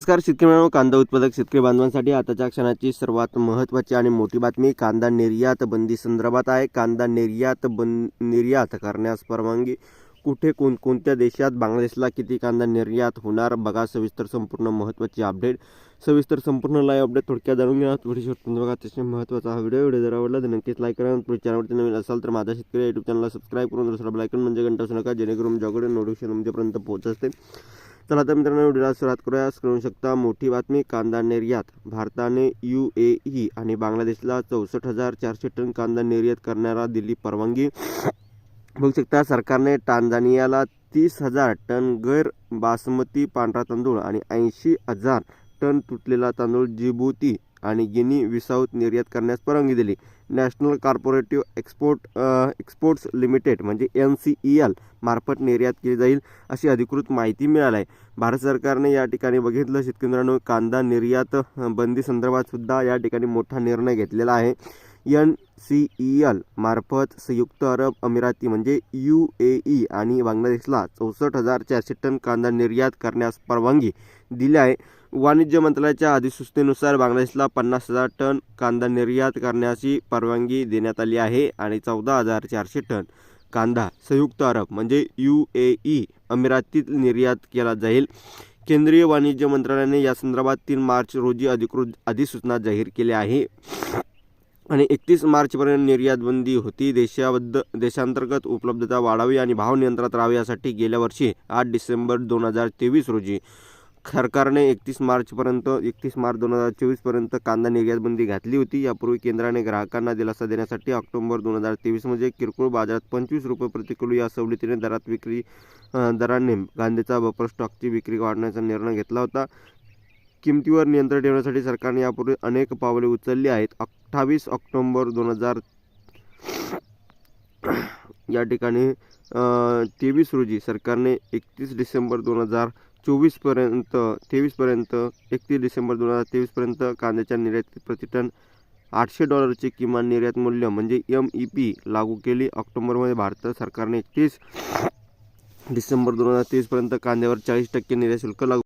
नमस्कार शेतकरी मित्रांनो कांदा उत्पादक शेतकरी बांधवांसाठी आताच्या क्षणाची सर्वात महत्त्वाची आणि मोठी बातमी कांदा निर्यात बंदी संदर्भात आहे. कांदा निर्यात बंद निर्यात करण्यास परवानगी कुठे कोणकोणत्या देशात बांगलादेशला किती कांदा निर्यात होणार बघा. सविस्तर संपूर्ण महत्त्वाची अपडेट. सविस्तर संपूर्ण लाईव्ह अपडेट थोडक्यात जाणून घ्या थोडी शोधून बघा. अतिशय महत्त्वाचा हा व्हिडिओ व्हिडिओ जर आवडला तर नक्कीच लाईक करा. पुढे चॅनलवरती नवीन असाल तर माझा शेतकरी युट्यूब चॅनलला सबस्क्राईब करून दुसरा बेलायकन म्हणजे घंटा असू नका. जेणेकरून माझ्याकडे नोटिफिकेशन तुमच्यापर्यंत पोहोच असते. चला तर मित्रांनो व्हिडिओला सुरुवात करूया. करू शकता मोठी बातमी कांदा निर्यात. भारताने यू ए ई आणि बांगलादेशला चौसष्ट हजार चारशे टन कांदा निर्यात करण्याला दिली परवानगी. बघू शकता सरकारने टांझानियाला तीस हजार टन गैर बासमती पांढरा तांदूळ आणि ऐंशी हजार टन तुटलेला तांदूळ जिबुती आणि गिनी विसाऊत निर्यात करण्यास परवानगी दिली. National cooperative export exports limited म्हणजे एन सी ई एल मार्फत निर्यात केली जाईल अशी अधिकृत माहिती मिळाली आहे भारत सरकारने या ठिकाणी बघितलं. शेतकरी मित्रांनो कांदा निर्यात बंदी संदर्भात सुद्धा या ठिकाणी मोठा निर्णय घेतलेला आहे. एन सी ई एल मार्फत संयुक्त अरब अमिराती म्हणजे यू ए ई आणि बांगलादेशला चौसष्ट हजार चारशे टन कांदा निर्यात करण्यास परवानगी दिली आहे. वाणिज्य मंत्रालयाच्या अधिसूचनेनुसार बांगलादेशला पन्नास हजार टन कांदा निर्यात करण्याची परवानगी देण्यात आली आहे आणि चौदा हजार चारशे टन कांदा संयुक्त अरब म्हणजे यू ए ई अमिरातीत निर्यात केला जाईल. केंद्रीय वाणिज्य मंत्रालयाने या संदर्भात तीन मार्च रोजी अधिकृत अधिसूचना जाहीर केली आहे. आणि एकतीस मार्चपर्यंत निर्यातबंदी होती. देशाबद्द देशांतर्गत उपलब्धता वाढावी आणि भाव नियंत्रणात राहावे यासाठी गेल्या वर्षी आठ डिसेंबर दोन हजार तेवीस रोजी सरकारने एकतीस मार्चपर्यंत एकतीस मार्च दोन हजार चोवीसपर्यंत कांदा निर्यातबंदी घातली होती. यापूर्वी केंद्राने ग्राहकांना दिलासा देण्यासाठी ऑक्टोबर दोन हजार तेवीसमध्ये किरकोळ बाजारात पंचवीस रुपये प्रतिकिलो या सवलतीने दरात विक्री दराने कांद्याचा बफर स्टॉकची विक्री वाढवण्याचा निर्णय घेतला होता. किमतीवर नियंत्रण ठेवण्यासाठी सरकारने यापूर्वी अनेक पावले उचलली आहेत. अठ्ठावीस ऑक्टोंबर दोन हजार या ठिकाणी तेवीस रोजी सरकारने एकतीस डिसेंबर दोन हजार चोवीसपर्यंत तेवीसपर्यंत एकतीस डिसेंबर दोन हजार तेवीसपर्यंत कांद्याच्या निर्यात प्रतिटन आठशे डॉलरचे किमान निर्यात मूल्य म्हणजे एम ई पी लागू केली. ऑक्टोबरमध्ये भारत सरकारने एकतीस डिसेंबर दोन हजार तेवीसपर्यंत कांद्यावर चाळीस टक्के निर्यात शुल्क लागू